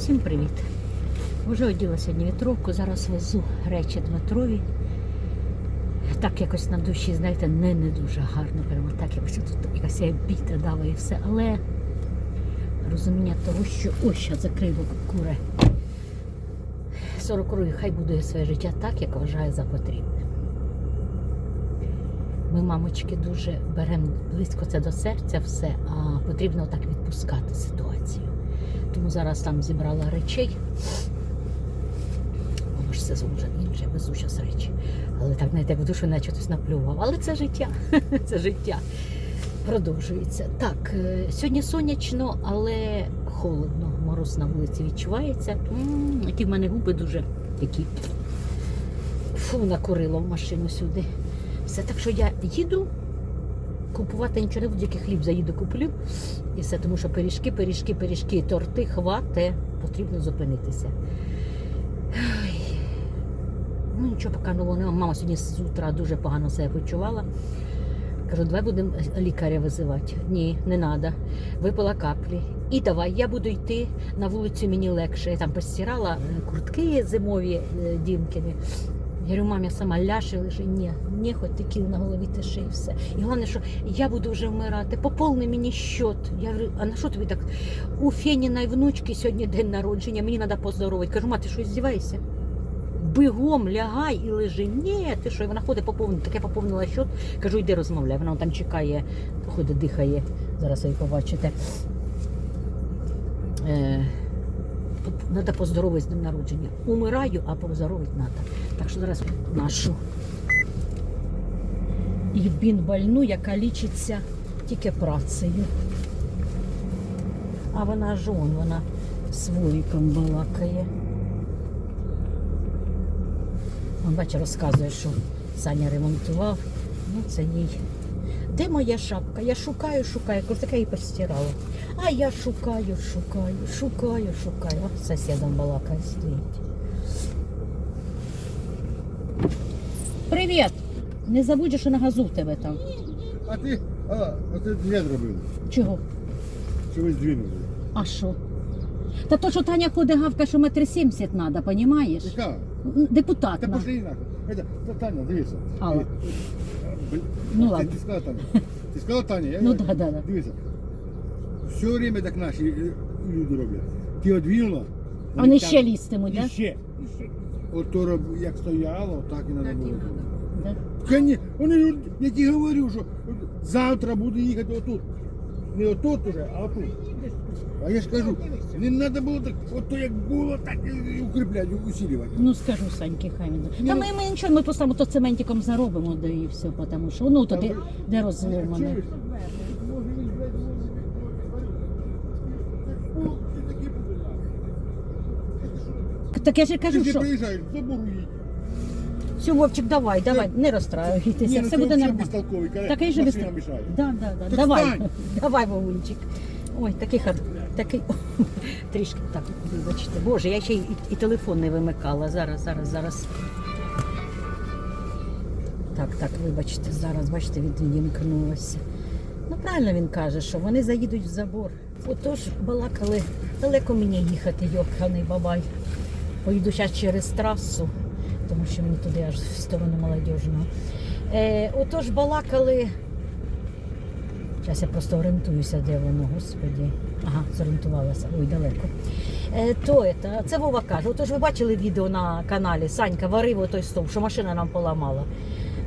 Всім привіт! Вже оділа сьогодні вітровку, зараз везу речі Дмитрові. Так якось на душі, знаєте, не, не дуже гарно. Прямо так якось тут якась біта дала і все. Але розуміння того, що ось що закрив куре. 40 років хай будує своє життя так, як вважає за потрібне. Ми, мамочки, дуже беремо близько це до серця все, а потрібно так відпускати ситуацію. Тому зараз там зібрала речей. Воно ж сезон вже інший, везу зараз речі. Але так, знаєте, як в душу наче хтось наплював. Але це життя. це життя. Продовжується. Так, е, сьогодні сонячно, але холодно. Мороз на вулиці відчувається. Які в мене губи дуже такі. Фу, накурило в машину сюди. Все так, що я їду. Купувати нічого не буду, тільки хліб заїду куплю. І все, тому що пиріжки, пиріжки, пиріжки, торти, хвате, потрібно зупинитися. Ну нічого поки немає. Мама сьогодні з утра дуже погано себе почувала. Кажу, давай будемо лікаря визивати. Ні, не треба. Випила каплі. І давай, я буду йти на вулицю, мені легше. Я там постирала е, куртки зимові е, дімкини. Я говорю, мам, я сама ляше лежи. Ні, ні, хоч ти кіл на голові тиши і все. І головне, що я буду вже вмирати. Поповни мені счет. Я говорю, а на що тобі так? У Феніної внучки сьогодні день народження, мені треба поздоровити. Кажу, мати, що здіваєшся? Бігом лягай і лежи. Ні, ти що? І вона ходить поповнити. Так я поповнила счет. Кажу, йди розмовляй. Вона там чекає, ходить, дихає. Зараз ви побачите. Е, Треба поздоровити з днем народження. Умираю, а поздоровити треба. Так що зараз нашу Єбін больну, яка лічиться тільки працею. А вона ж он, вона з Вовіком балакає. Он бачить, розказує, що Саня ремонтував. Ну, це їй. Де моя шапка? Я шукаю, шукаю. Кажу, така її постирала. А я шукаю, шукаю, шукаю, шукаю. О, з сусідом балакає стоїть. Привіт! Не забудь, що на газу в тебе там. А ти, а, а ти не зробили. Чого? Що ви здвинули? А що? Та то, що Таня ходить гавка, що метр сімдесят треба, понімаєш? Яка? Депутат. Та на. пошли нахуй. Та, Таня, дивися. Алла. Ну ладно. Ти сказала Таня. Ти сказала Таня? Я, Ну да, да, да. Дивися. Все время так наші е, люди роблять. Ти одвинула. Вони ще да? ще. і ще. От то роб- як стояло, так і треба було. Да? Коні, вони, ж- я ті говорю, що завтра буду їхати отут. Не отут уже, а отут. А я ж кажу, не треба було так, от то як було, так і укріпляти, усилювати. Ну скажу Саньки, хай він. Та ну- ми, ми нічого, ми просто то цементиком заробимо, да і все, тому що ну то де, де розломане. Ти. Так я ж кажу, ще що приїжджаєш, забору їдь. все, Вовчик, давай, давай, не розстраюйтеся, ну все буде нормально. безтолковий, коли Так я без мішає. Да, да, да. Так Давай, встань. давай, Вовунчик. Ой, такий хар... такий трішки так, вибачте. Боже, я ще й і, телефон не вимикала. Зараз, зараз, зараз. Так, так, вибачте, зараз, бачите, від- відімкнулося. Ну, правильно він каже, що вони заїдуть в забор. Отож, балакали, далеко мені їхати, йоханий бабай. Поїду зараз через трасу, тому що мені туди аж в сторону молодіжного. Е, отож, балакали. Зараз я просто орієнтуюся, де воно, господі. Ага, зорієнтувалася. Ой, далеко. Е, то это, це Вова каже. Отож ви бачили відео на каналі Санька варив той стовп, що машина нам поламала.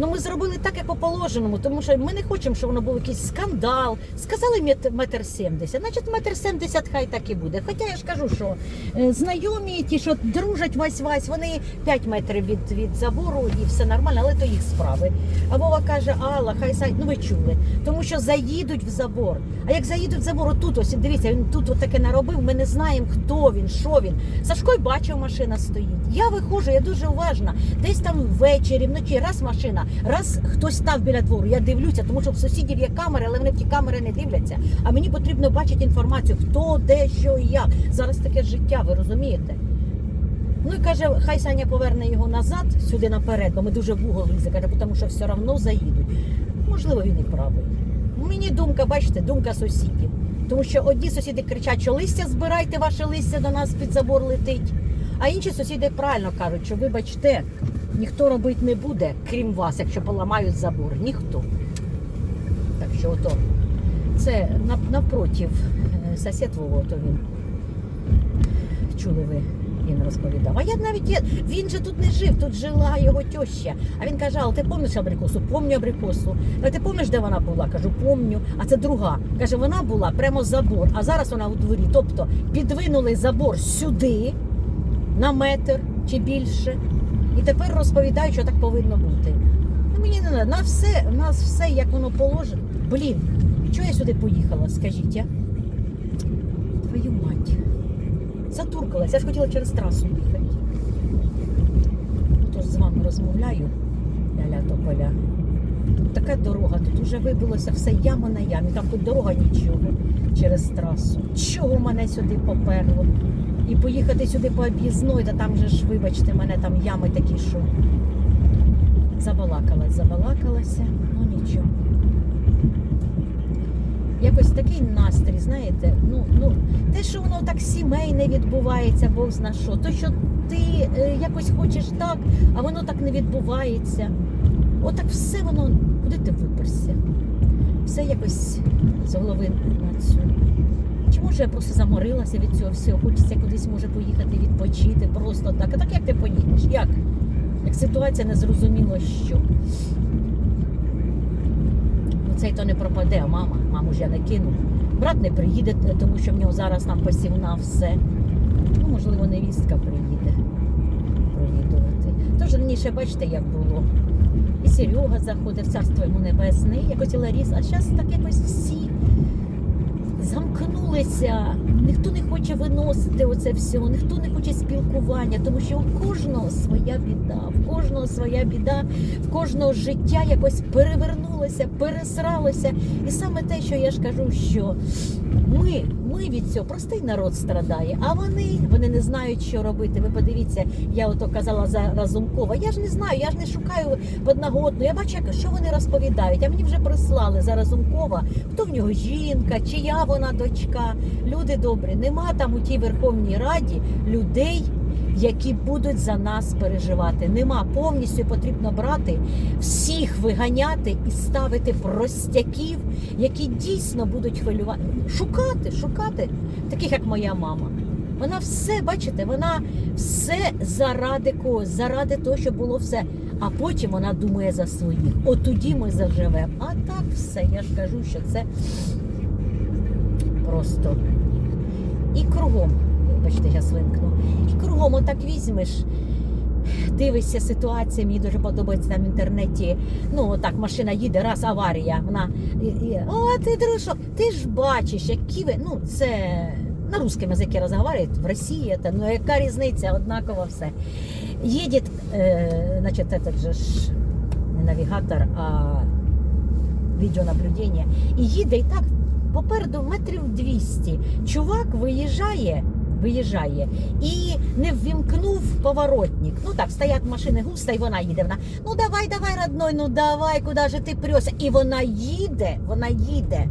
Ну ми зробили так, як по положеному, тому що ми не хочемо, щоб воно був якийсь скандал. Сказали мет- метр сімдесят, значить метр сімдесят хай так і буде. Хоча я ж кажу, що е, знайомі, ті, що дружать вась-вась, вони 5 метрів від, від забору і все нормально, але то їх справи. А Вова каже, Алла, хай сай, ну ви чули, тому що заїдуть в забор. А як заїдуть в забор, отут ось дивіться, він тут таке наробив. Ми не знаємо, хто він, що він. Сашко й бачив, машина стоїть. Я виходжу, я дуже уважна. Десь там ввечері, вночі, раз машина, раз хтось став біля двору. Я дивлюся, тому що в сусідів є камери, але вони в ті камери не дивляться. А мені потрібно бачити інформацію, хто, де, що і як. Зараз таке життя, ви розумієте? Ну і каже, хай Саня поверне його назад, сюди наперед, бо ми дуже в угол лізе, каже, тому що все одно заїдуть. Можливо, він і правий. Мені думка, бачите, думка сусідів. Тому що одні сусіди кричать, що листя збирайте, ваше листя до нас під забор летить. А інші сусіди правильно кажуть, що вибачте, ніхто робити не буде, крім вас, якщо поламають забор. Ніхто. Так що ото. Це нав- навпротив е, сосед то він. Чули ви, він розповідав. А я навіть він же тут не жив, тут жила його теща. А він каже: а ти пам'ятаєш абрикосу? Помню абрикосу. А ти пам'ятаєш, де вона була? Кажу, помню. А це друга. Каже, вона була прямо забор, а зараз вона у дворі. Тобто підвинули забор сюди на метр чи більше. І тепер розповідають, що так повинно бути. Ну, мені не. На все, у нас все, як воно положено. Блін, чого я сюди поїхала, скажіть, а? Твою мать. Затуркалась. Я ж хотіла через трасу їхати. Тож з вами розмовляю, ля-ля тополя. Тут така дорога, тут вже вибилося все яма на ямі. Там тут дорога нічого через трасу. Чого мене сюди поперло? І поїхати сюди по об'їзної, та там же ж, вибачте, мене там ями такі, що забалакалась, забалакалася, ну нічого. Якось такий настрій, знаєте, ну, ну, те, що воно так сімейне відбувається, Бог зна що, то, що ти е, якось хочеш так, а воно так не відбувається. Отак все воно, куди ти виперся? Все якось з голови на цю. Може я просто заморилася від цього всього? Хочеться кудись може поїхати відпочити просто так. А так як ти поїдеш? Як? Як ситуація не зрозуміло що. Ну цей то не пропаде, а мама. Маму ж я не кину. Брат не приїде, тому що в нього зараз там посівна все. Ну, можливо, невістка приїде провідувати. Тож раніше бачите, як було. І Серега заходив, царство йому небесне, і якось і Ларіс, а зараз так якось всі замкнулися. Ніхто не хоче виносити оце все, ніхто не хоче спілкування, тому що у кожного своя біда, в кожного своя біда, в кожного життя якось перевернулося, пересралося. І саме те, що я ж кажу, що ми, ми від цього простий народ страдає, а вони, вони не знають, що робити. Ви подивіться, я ото казала за Разумкова. Я ж не знаю, я ж не шукаю одногодну. Я бачу, що вони розповідають. А мені вже прислали за Разумкова, хто в нього жінка, чия вона дочка. Люди добрі, нема там у тій Верховній Раді людей. Які будуть за нас переживати, нема повністю потрібно брати всіх виганяти і ставити простяків, які дійсно будуть хвилювати, шукати, шукати, таких як моя мама. Вона все, бачите, вона все заради когось, заради того, щоб було все. А потім вона думає за своїх. От тоді ми заживемо. А так все. Я ж кажу, що це просто і кругом. Бачите, я свинкну. І кругом отак візьмеш. Дивишся ситуація, мені дуже подобається там в інтернеті. Ну, отак машина їде, раз аварія. Вона о, ти дружок, ти ж бачиш, які ви. Ну, це на русском язикі розговорюють, в Росії це, ну яка різниця, однаково все. Їде, е, значить, же ж не навігатор, а відеонаблюдення. І їде і так попереду метрів 200. Чувак виїжджає, виїжджає і не ввімкнув поворотник. Ну так, стоять машини густо, і вона їде. Вона, ну давай, давай, родной, ну давай, куди же ти прёся? І вона їде, вона їде.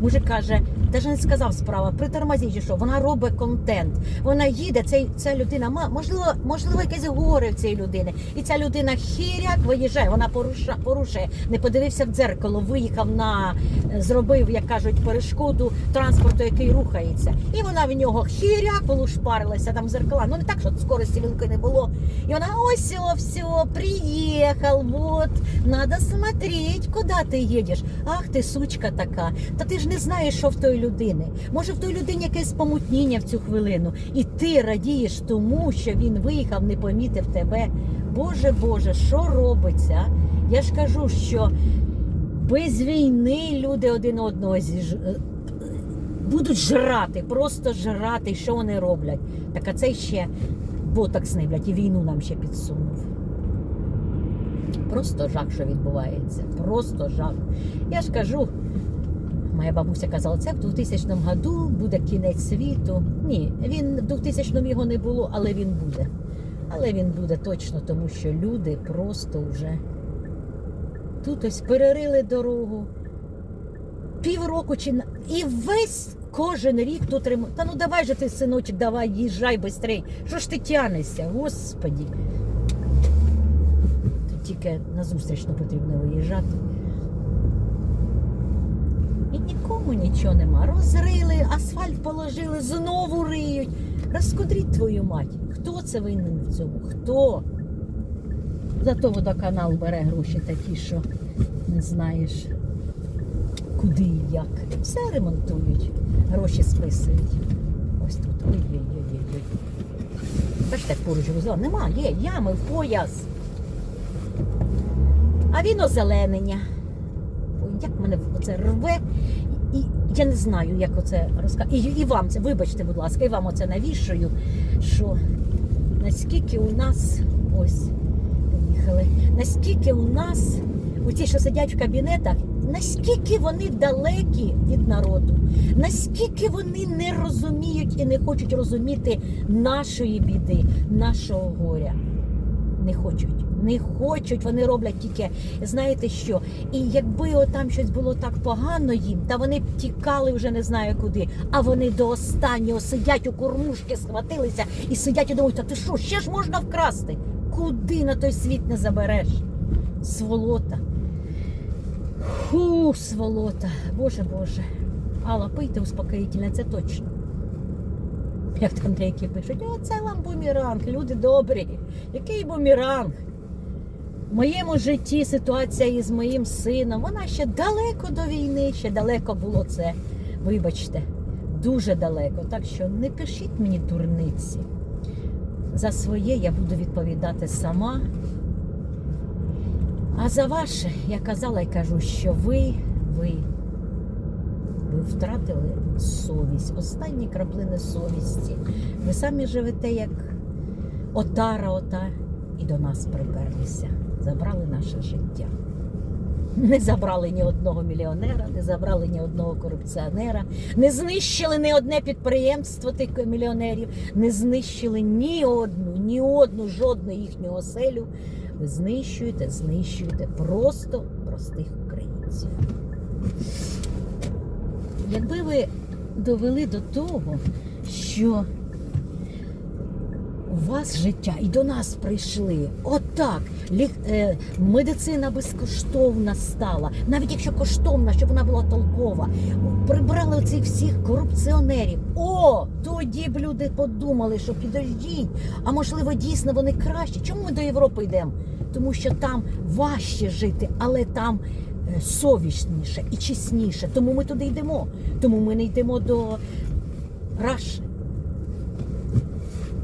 Мужик каже, навіть не сказав справа, притормозіть, що вона робить контент. Вона їде, цей, ця людина, можливо, можливо, якесь горе в цієї людини. І ця людина хіряк виїжджає, вона поруша, порушує, не подивився в дзеркало, виїхав на, зробив, як кажуть, перешкоду транспорту, який рухається. І вона в нього хіряк полушпарилася там в зеркала. Ну не так, що скорості великої не було. І вона ось все, все, приїхав, вот, надо смотреть, куди ти їдеш. Ах ти сучка така. Та ти ж не знаєш, що в той людини. Може, в той людині якесь помутніння в цю хвилину. І ти радієш тому, що він виїхав, не помітив тебе. Боже Боже, що робиться? Я ж кажу, що без війни люди один одного зіж... е, будуть жрати, просто жрати, що вони роблять. Так а цей ще ботокс не блядь, і війну нам ще підсунув. Просто жах, що відбувається. Просто жах. Я ж кажу, моя бабуся казала, це в 2000 году буде кінець світу. Ні, він в 2000 його не було, але він буде. Але він буде точно, тому що люди просто вже тут ось перерили дорогу. Півроку чи і весь кожен рік тут ремонт. Та ну давай же ти, синочок, давай, їжджай швидше. Що ж ти тянешся, господі. Тут тільки на зустрічну потрібно виїжджати. Нікому нічого нема. Розрили, асфальт положили, знову риють. Розкудріть твою мать. Хто це винен в цьому? Хто? Зато водоканал бере гроші такі, що не знаєш, куди і як. Все ремонтують, гроші списують. Ось тут. Ой-ой-ой-ой. Бачите, поруч розла. Нема, є, ями в пояс. А він озеленення. Ой, як мене оце рве. Я не знаю, як оце розказати. І, і вам це, вибачте, будь ласка, і вам оце навішую, що наскільки у нас ось поїхали, наскільки у нас, у ті, що сидять в кабінетах, наскільки вони далекі від народу, наскільки вони не розуміють і не хочуть розуміти нашої біди, нашого горя. Не хочуть. Не хочуть, вони роблять тільки, знаєте що? І якби отам щось було так погано їм, та вони б тікали вже не знаю куди. А вони до останнього сидять у кормушки, схватилися і сидять і думають, та ти що, ще ж можна вкрасти? Куди на той світ не забереш? Сволота. Фу, сволота. Боже Боже. Алла, пийте успокоїтельне, це точно. Як там деякі пишуть, це вам бумеранг, люди добрі. Який бумеранг? В моєму житті ситуація із моїм сином, вона ще далеко до війни, ще далеко було це. Вибачте, дуже далеко. Так що не пишіть мені дурниці. За своє я буду відповідати сама. А за ваше я казала і кажу, що ви, ви, ви втратили совість, останні краплини совісті. Ви самі живете як отара ота і до нас приперлися. Забрали наше життя. Не забрали ні одного мільйонера, не забрали ні одного корупціонера, не знищили ні одне підприємство тих мільйонерів, не знищили ні одну, ні одну, жодну їхню оселю. Ви знищуєте, знищуєте просто простих українців. Якби ви довели до того, що у вас життя і до нас прийшли. Отак. Лік, е, медицина безкоштовна стала. Навіть якщо коштовна, щоб вона була толкова. Прибрали цих всіх корупціонерів. О, тоді б люди подумали, що підождіть, а можливо, дійсно вони кращі. Чому ми до Європи йдемо? Тому що там важче жити, але там совісніше і чесніше. Тому ми туди йдемо. Тому ми не йдемо до Раші.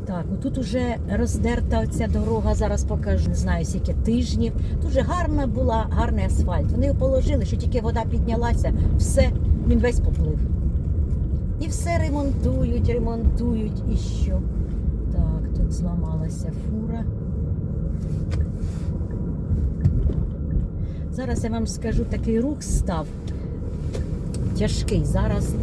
Так, тут уже роздерта оця дорога, зараз покажу, не знаю, скільки тижнів. Дуже гарна була, гарний асфальт. Вони положили, що тільки вода піднялася, все, він весь поплив. І все ремонтують, ремонтують. І що? Так, тут зламалася фура. Зараз я вам скажу, такий рух став тяжкий. Зараз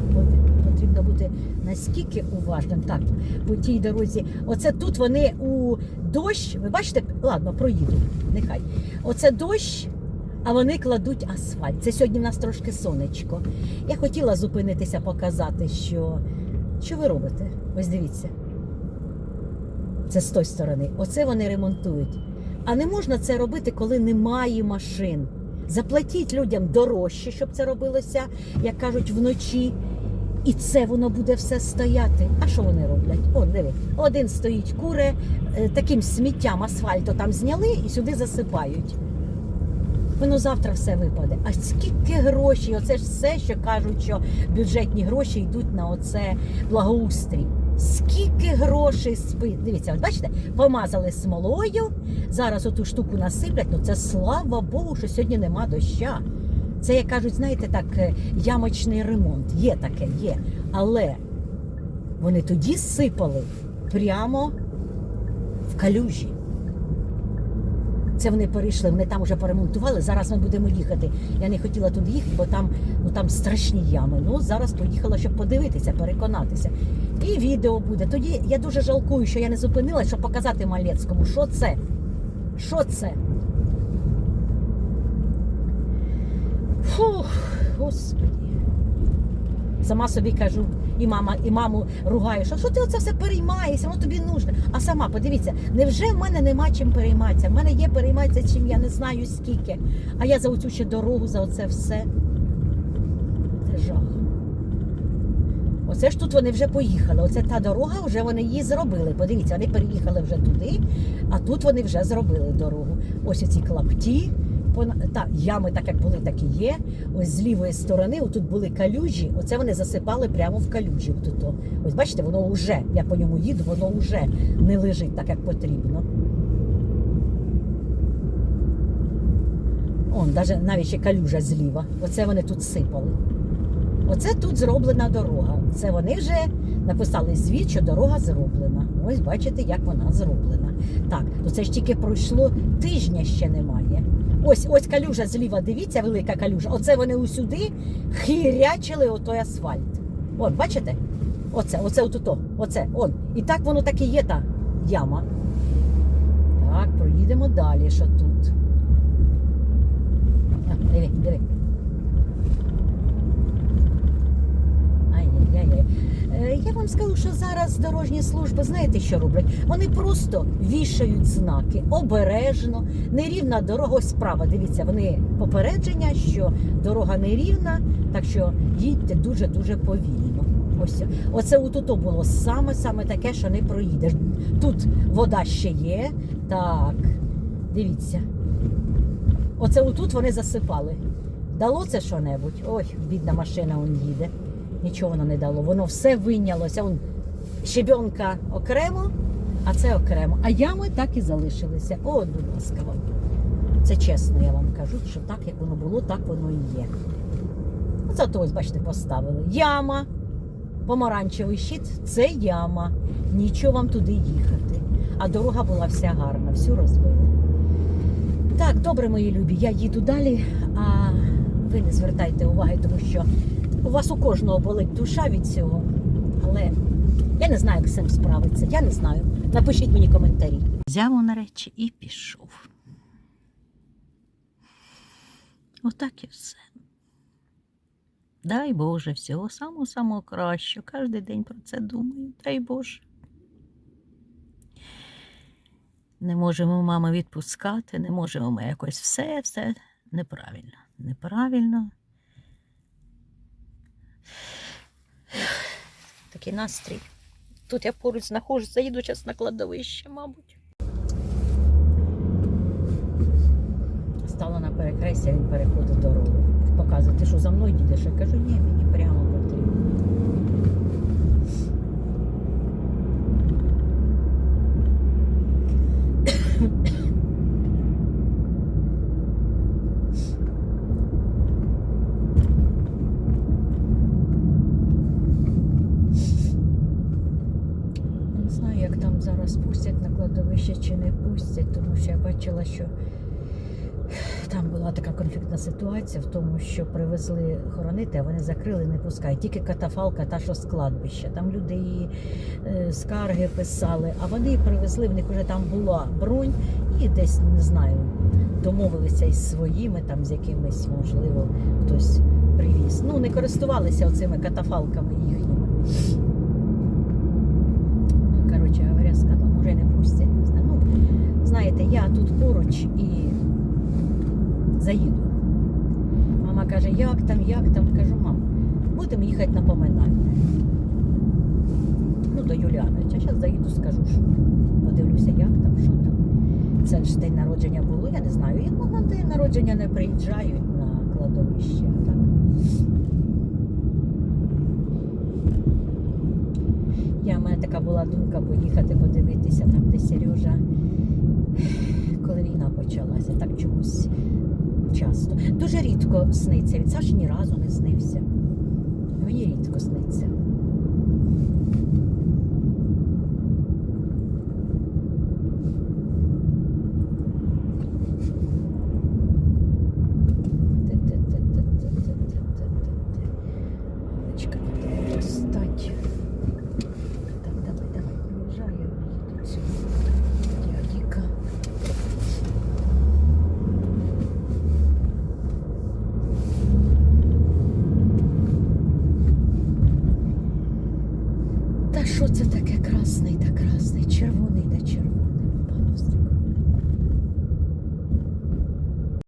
потрібно бути наскільки уважним. Так, по тій дорозі. Оце тут вони у дощ. Ви бачите, ладно, проїду. Нехай. Оце дощ, а вони кладуть асфальт. Це сьогодні в нас трошки сонечко. Я хотіла зупинитися, показати, що. Що ви робите? Ось дивіться. Це з тої сторони. Оце вони ремонтують. А не можна це робити, коли немає машин. Заплатіть людям дорожче, щоб це робилося, як кажуть, вночі. І це воно буде все стояти. А що вони роблять? О, диви, один стоїть куре, е, таким сміттям асфальту там зняли і сюди засипають. Воно завтра все випаде. А скільки грошей? Оце ж все, що кажуть, що бюджетні гроші йдуть на оце благоустрій. Скільки грошей спить? Дивіться, от бачите, помазали смолою. Зараз оту штуку насиплять. Ну це слава Богу, що сьогодні нема доща. Це, як кажуть, знаєте, так, е, ямочний ремонт. Є таке, є. Але вони тоді сипали прямо в калюжі. Це вони перейшли, вони там вже поремонтували. Зараз ми будемо їхати. Я не хотіла туди їхати, бо там, ну, там страшні ями. Ну, зараз поїхала, щоб подивитися, переконатися. І відео буде. Тоді я дуже жалкую, що я не зупинилась, щоб показати Малецькому, що це. Що це? Фух, господі. Сама собі кажу, І мама, і маму ругаєш, а що ти оце все переймаєшся, воно тобі нужно. А сама подивіться, невже в мене нема чим перейматися? В мене є перейматися, чим я не знаю скільки. А я за оцю ще дорогу, за оце все. Це жах. Оце ж тут вони вже поїхали. Оце та дорога, вже вони її зробили. Подивіться, вони переїхали вже туди, а тут вони вже зробили дорогу. Ось оці клапті, та, ями, так як були, так і є. Ось з лівої сторони, отут були калюжі, оце вони засипали прямо в калюжі. Отут. о. Ось бачите, воно вже, я по ньому їду, воно вже не лежить так, як потрібно. Он, навіть ще калюжа зліва. Оце вони тут сипали. Оце тут зроблена дорога. Це вони вже написали звіт, що дорога зроблена. Ось бачите, як вона зроблена. Так, то це ж тільки пройшло тижня ще немає. Ось ось калюжа зліва, дивіться, велика калюжа. Оце вони усюди хирячили отой асфальт. От, бачите? Оце, оце отуто, оце, он. І так воно так і є та яма. Так, проїдемо далі, що тут. А, диви, диви. Ай-яй-яй. Е, Я вам скажу, що зараз дорожні служби, знаєте, що роблять? Вони просто вішають знаки обережно, нерівна дорога. Ось справа, дивіться, вони попередження, що дорога нерівна, так що їдьте дуже-дуже повільно. Ось оце отуто було саме-саме таке, що не проїдеш. Тут вода ще є. Так, дивіться. Оце отут вони засипали. Дало це що-небудь? Ой, бідна машина он їде. Нічого воно не дало. Воно все вийнялося. Он щебенка окремо, а це окремо. А ями так і залишилися. О, будь ласка вам. Це чесно, я вам кажу, що так, як воно було, так воно і є. Зато ось, бачите, поставили. Яма. Помаранчевий щит це яма. Нічого вам туди їхати. А дорога була вся гарна, всю розбили. Так, добре, мої любі, я їду далі, а ви не звертайте уваги, тому що у вас у кожного болить душа від цього. Але я не знаю, як з цим справитися. Я не знаю. Напишіть мені коментарі. Взяв на речі і пішов. Отак і все. Дай Боже, всього самого самого кращого. Кожен день про це думаю. Дай Боже. Не можемо мами відпускати, не можемо ми якось все, все неправильно. Неправильно. Такий настрій. Тут я поруч знаходжусь, заїду зараз на кладовище, мабуть. Стала на перехрестя, він переходить дорогу. Показує, що за мною їдеш? Я кажу, ні, мені прямо потрібно. Не знаю, як там зараз пустять на кладовище чи не пустять, тому що я бачила, що там була така конфліктна ситуація в тому, що привезли хоронити, а вони закрили, не пускають. Тільки катафалка, та що з кладбища. Там люди і е, скарги писали, а вони привезли, в них вже там була бронь, і десь не знаю, домовилися із своїми, там з якимись, можливо, хтось привіз. Ну, не користувалися оцими катафалками їхніми. Ну, коротше говоря, сказала, може не пустять. Не знаю. Ну, знаєте, я тут поруч і заїду. Мама каже, як там, як там? Кажу, мам, будемо їхати на поминання. Ну, до Юліановича. Зараз заїду, скажу, що подивлюся, як там, що там. Це ж день народження було, я не знаю. І ну, на день народження не приїжджають на кладовище. Так. Я, в мене така була думка поїхати подивитися там, де Сережа, коли війна почалася, так чомусь часто. Дуже рідко сниться. Від Саші ні разу не снився. Мені рідко сниться.